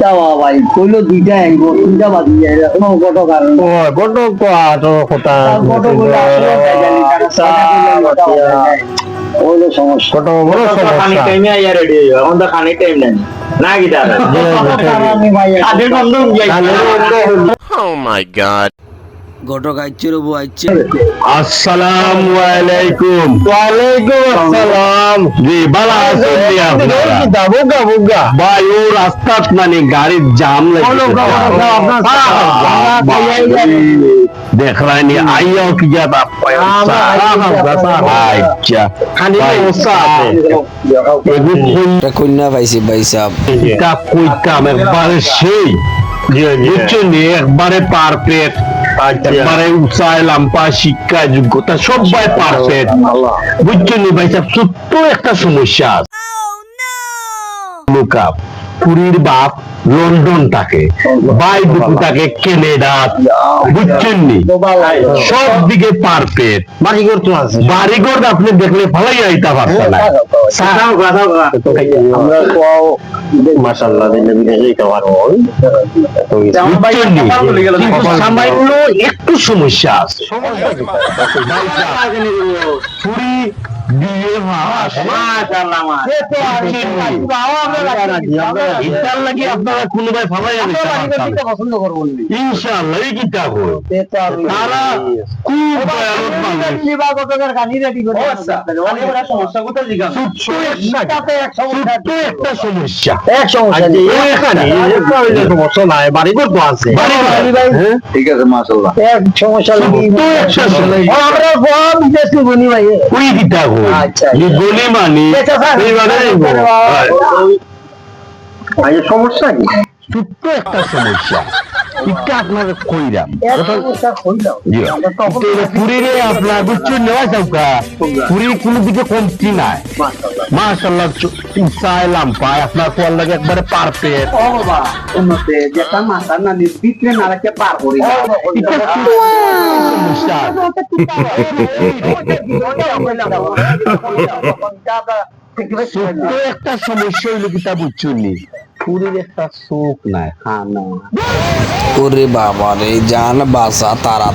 চাওয়া ভাই কইলো দুইটা আইব দুইটা বাজি যায় কোনো কত কারণ ও বড় কত কথা কত কইলো ওইলো সমস্যা। বড় খানি টাইমে আইয়া রেডি হইব এখন তো খানি টাইম নাই। না কি দাদা আমি ভাই ঘটক রবু আসসালামু আলাইকুম। ওয়ালাইকুম আসসালাম। জি বালা আছেন আপনারা? বুগা বুগা। ভাই ও রাস্তাত মানে গাড়ির জাম লাগে দেখ রাই নি আইয়া কি যাত আচ্ছা। খালি ওসা আছে। কন্যা পাইছি ভাই সাহেব। এটা কইতাম একবারে সেই। বুঝছেন? একবারে পারফেক্ট একবারে উঁচায় লাম্পা শিক্ষা যোগ্যতা সবাই পারফেক্ট বুঝছেন ভাই সাহেব ছোট্ট একটা সমস্যা লুকাপ পুরীর বাপ লন্ডন থাকে বাই দুপু থাকে কেনেডা বুঝছেন নি সব দিকে পারফেক্ট বাড়িঘর তো আছে বাড়িঘর আপনি দেখলে ভালোই আইতা পারতেন না মাশাআল্লাহ দিলে সামান্য একটু সমস্যা আছে পুরি বিয়ে মাস ইটার লাগি আপনারা কোনোবাই ভাবাই পছন্দ ইনশাআল্লাহ এই কিতা হই তো আমি তারা খুব গানি রেডি করে সমস্যা। কোথায় একটা সমস্যা। এক সমস্যা। এখানে সমস্যা নাই। বাড়ি করতে আছে? হ্যাঁ? ঠিক আছে মাশাআল্লাহ। এক সমস্যা নেই। ছোট্ট একটা সমস্যা। আমরা বল বিদেশ কি ভাই। ওই কিতা হই আচ্ছা। এই গলি মানি আচ্ছা, স্যার। এই মানে সমস্যা কি? ছোট্ট একটা সমস্যা। এটা আপনাকে কইরাম পুরীরে আপনার বুঝছেন নেওয়া কোনো দিকে কমতি নাই। মাশাল্লাহ উৎসাহ লাম্পা আপনার লাগে একবারে পারফেক্ট। ও বাবা উন্নতে যেটা মাথা না না রাখতে পার করি একটা সমস্যা হইল কিতা বুঝছেন পুরীর একটা চোখ নাই খানা ওরে বাবা রে জান বাসা তারা